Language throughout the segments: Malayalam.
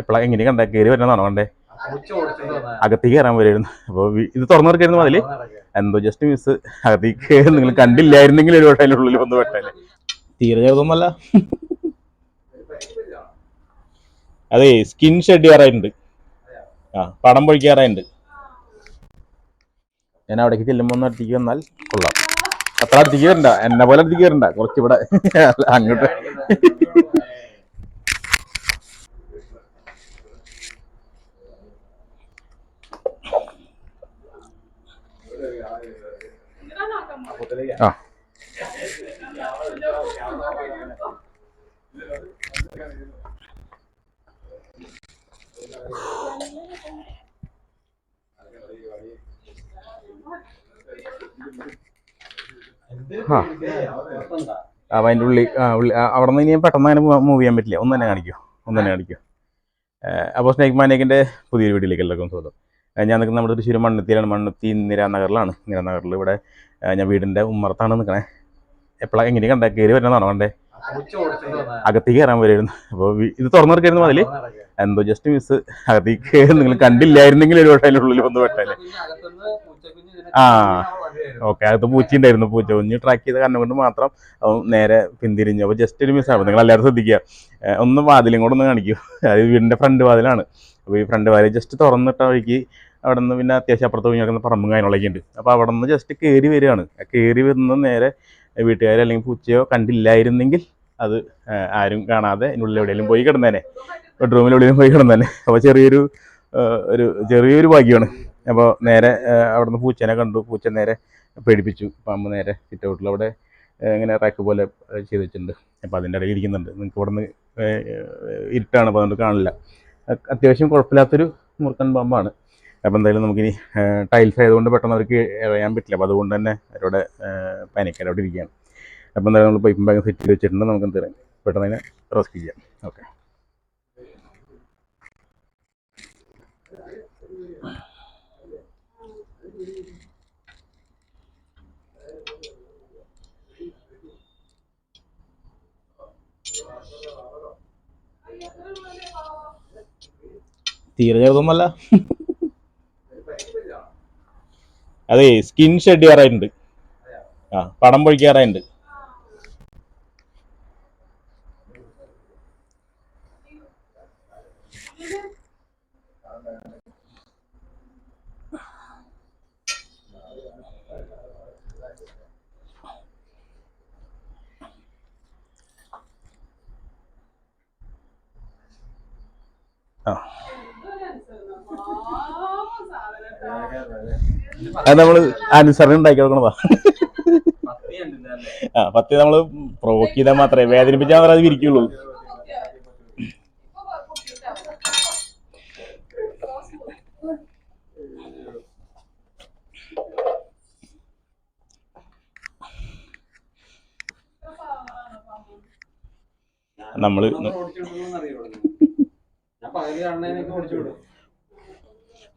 എപ്പോഴാ എങ്ങനെ കണ്ട? കയറി വരുന്നതാണോ കണ്ടേ? അകത്തേക്ക് കയറാൻ വരുമായിരുന്നു അപ്പോൾ ഇത് തുറന്നു തീർക്കായിരുന്നു അതിൽ എന്തോ ജസ്റ്റ് മിസ് അകത്തേക്ക് നിങ്ങൾ കണ്ടില്ലായിരുന്നെങ്കിൽ ഒരു വട്ടം ഉള്ളിൽ വന്ന് വെട്ടല്ലേ തീരെ ചെറുതൊന്നല്ല. അതെ സ്കിൻ ഷെഡ് ചെയ്യാറായിട്ടുണ്ട്. ആ പടം പൊഴിക്കാറായിട്ടുണ്ട് ഞാൻ അവിടേക്ക് ചെല്ലുമ്പോൾ ഒന്ന് അടുത്തേക്ക് വന്നാൽ കൊള്ളാം. അത്ര അടുത്തേക്ക് വരണ്ട. എന്നെ പോലെ അടുത്തേക്ക് വരണ്ട. കുറച്ചിവിടെ അങ്ങോട്ട്. ആ. ആ. അതിന്റെ ഉള്ളിൽ ആ ഉള്ളി അവിടെ നിന്ന് ഇനി പെട്ടെന്ന് അങ്ങനെ മൂവ് ചെയ്യാൻ പറ്റില്ല. ഒന്ന് തന്നെ കാണിക്കോ. ഒന്ന് തന്നെ കാണിക്കോ. അപ്പോൾ സ്നേക് മാനേക്കിന്റെ പുതിയൊരു വീട്ടിലേക്ക് എല്ലാവർക്കും സ്വാഗതം. ഞാൻ നിൽക്കുന്നത് നമ്മുടെ തൃശ്ശൂർ മണ്ണുത്തിയിലാണ്. മണ്ണുത്തി നിരാനഗറിലാണ്. നിരാനഗറിൽ ഇവിടെ ഞാൻ വീടിന്റെ ഉമ്മറത്താണ് നിൽക്കണേ. എപ്പോഴാണ് എങ്ങനെ കണ്ടേ? കയറി വരുന്നതാണോ കണ്ടേ? അകത്തേക്ക് കയറാൻ വരുമായിരുന്നു അപ്പോൾ ഇത് തുറന്നു തീർക്കായിരുന്നു അതിൽ എന്തോ ജസ്റ്റ് മിസ് അകത്തേക്ക് നിങ്ങൾ കണ്ടില്ലായിരുന്നെങ്കിൽ ഒരു വട്ടം ഉള്ളിൽ വന്ന് വെട്ടല്ലേ ആ ഓക്കെ. അകത്ത് പൂച്ച ഉണ്ടായിരുന്നു. പൂച്ച കുഞ്ഞ് ട്രാക്ക് ചെയ്ത കാരണം കൊണ്ട് മാത്രം നേരെ പിന്തിരിഞ്ഞു. അപ്പോൾ ജസ്റ്റ് ഒരു മിസ്സാണ് നിങ്ങൾ എല്ലാവരും ശ്രദ്ധിക്കുക. ഒന്ന് വാതിലും കൂടെ ഒന്ന് കാണിക്കൂ. അത് വീടിന്റെ ഫ്രണ്ട് വാതിലാണ്. അപ്പോൾ ഈ ഫ്രണ്ട് വാലി ജസ്റ്റ് തുറന്നിട്ട വഴിക്ക് അവിടെ നിന്ന് പിന്നെ അത്യാവശ്യം അപ്പുറത്ത് പോയി നോക്കുന്ന പറമ്പും കാര്യങ്ങളൊക്കെ ഉണ്ട്. അപ്പോൾ അവിടെ നിന്ന് ജസ്റ്റ് കയറി വരികയാണ് കയറി വരുന്ന നേരെ വീട്ടുകാർ അല്ലെങ്കിൽ പൂച്ചയോ കണ്ടില്ലായിരുന്നെങ്കിൽ അത് ആരും കാണാതെ അതിനുള്ളിൽ എവിടെയെങ്കിലും പോയി കിടന്നേനെ. ബെഡ്റൂമിൽ എവിടെയെങ്കിലും പോയി കിടന്നേനെ. അപ്പോൾ ചെറിയൊരു ഒരു ചെറിയൊരു ഭാഗ്യമാണ്. അപ്പോൾ നേരെ അവിടെ അവിടുന്ന് പൂച്ചേനെ കണ്ടു. പൂച്ച നേരെ പേടിപ്പിച്ചു. പാമ്പ് നേരെ സിറ്റ് ഔട്ടിൽ അവിടെ ഇങ്ങനെ റാക്ക് പോലെ ചെയ്ത് വെച്ചിട്ടുണ്ട്. അപ്പോൾ അതിന്റെ ഇടയിൽ ഇരിക്കുന്നുണ്ട്. നിങ്ങൾക്ക് ഇവിടെ നിന്ന് ഇരുട്ടാണ്. അപ്പോൾ അതുകൊണ്ട് കാണില്ല. അത്യാവശ്യം കുഴപ്പമില്ലാത്തൊരു മുറുക്കൻ പാമ്പാണ്. അപ്പോൾ എന്തായാലും നമുക്കിനി ടൈൽസ് ആയതുകൊണ്ട് പെട്ടെന്ന് അവർക്ക് ഇറയാൻ പറ്റില്ല. അപ്പോൾ അതുകൊണ്ട് തന്നെ അവരോടെ പാനിക്കാനോട്ടിരിക്കുകയാണ് ഇരിക്കുകയാണ്. അപ്പോൾ എന്തായാലും നമ്മൾ പൈപ്പും ബാഗും സെറ്റ് ചെയ്ത് വെച്ചിട്ടുണ്ട്. നമുക്ക് എന്തായാലും പെട്ടെന്ന് തന്നെ റെസ്ക്യൂ ചെയ്യാം. ഓക്കെ തീരെ ചെറുതൊന്നുമല്ല. അതെ സ്കിൻ ഷെഡ് ചെയ്യാറായിട്ടുണ്ട്. ആ പടം പൊഴിക്കാറായിട്ടുണ്ട് ആ. അത് നമ്മൾ അനുസരണം ഉണ്ടാക്കി കൊടുക്കണതാ. ആ പത്തി നമ്മൾ പ്രൊവോക്ക് ചെയ്താൽ മാത്രമേ വേദനിപ്പിച്ചാൽ മാത്രമേ അത് വിരിക്കുള്ളൂ. നമ്മൾ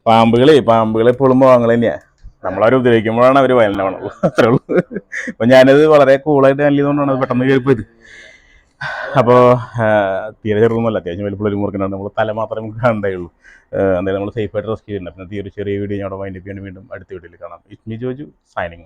പാമ്പുകളെ പാമ്പുകളെ എപ്പോഴും പാവങ്ങൾ തന്നെയാ. നമ്മളവരെ ഉപദ്രവിക്കുമ്പോഴാണ് അവർ വയലിനാവണത് അത്രേ ഉള്ളൂ. അപ്പൊ ഞാനത് വളരെ കൂളായിട്ട് നല്ലതുകൊണ്ടാണ് അത് പെട്ടെന്ന് കേൾപ്പത് അപ്പോൾ തീരെ ചെറുതൊന്നുമല്ല. അത്യാവശ്യം വലിപ്പുള്ളൊരു മുറുക്കനാണ് നമ്മൾ തല മാത്രമേ നമുക്ക് കാണണ്ടായുള്ളൂ എന്തായാലും നമ്മൾ സേഫായിട്ട് റെസ്ക്യൂ ചെയ്യുന്നുണ്ട്. പിന്നെ തീരെ ചെറിയ വീഡിയോ ഞാൻ അവിടെ വൈൻഡപ്പ് ചെയ്യാൻ വീണ്ടും അടുത്ത വീഡിയോയിൽ കാണാം. It me Joju signing